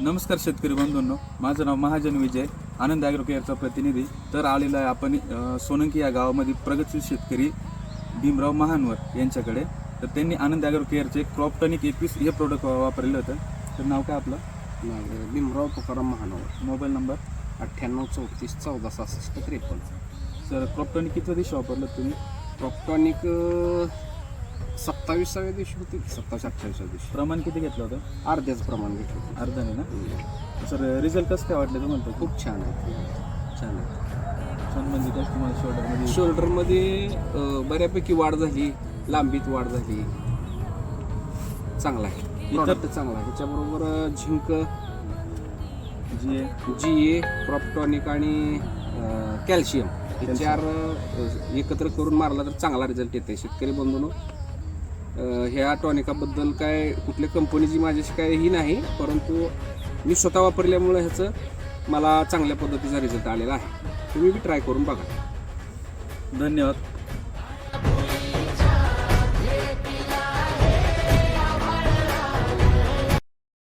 नमस्कार शेतकरी बंधूंनो. माझं नाव महाजन विजय आनंद केअरचा प्रतिनिधी. तर आलेलो आहे आपण सोनंकी या गावामध्ये प्रगतशील शेतकरी भीमराव महानवर यांच्याकडे. तर त्यांनी आनंद केअरचे क्रॉपटॉनिक एकवीस हे प्रोडक्ट वापरलेलं होतं. तर नाव काय आपलं? भीमराव तुकाराम महानवर. Mobile number? अठ्ठ्याण्णव चौतीस चौदा सहासष्ट त्रेपन्न. सर क्रॉपटॉनिक किती दिवशी वापरलं तुम्ही? प्रॉक्टॉनिक सत्तावीसाव्या दिवशी होते सत्तावीस अठ्ठावीसव्या दिवशी? प्रमाण किती घेतलं होतं? अर्ध्याच प्रमाण घेतलं होतं. अर्धाने ना? सर रिझल्ट कसं काय वाटलं तुम्हाला तो? खूप छान आहे. छान आहे. छान म्हणजे कसं तुम्हाला शोल्डरमध्ये शोल्डरमध्ये अं, बऱ्यापैकी वाढ झाली. लांबीत वाढ झाली. चांगला आहे. प्रॉडक्ट चांगला आहे. त्याच्याबरोबर अं, झिंक जी जी ए प्रॉप्टॉनिक आणि कॅल्शियम हे चार अं, एकत्र करून मारला तर चांगला रिझल्ट येते शेतकरी बंधून. ह्या टॉनिकाबद्दल काय कुठल्या कंपनीची माझ्याशी काय ही नाही परंतु मी स्वतः वापरल्यामुळे ह्याचं मला चांगल्या पद्धतीचा रिझल्ट आलेला आहे. तुम्ही बी ट्राय करून बघा. धन्यवाद.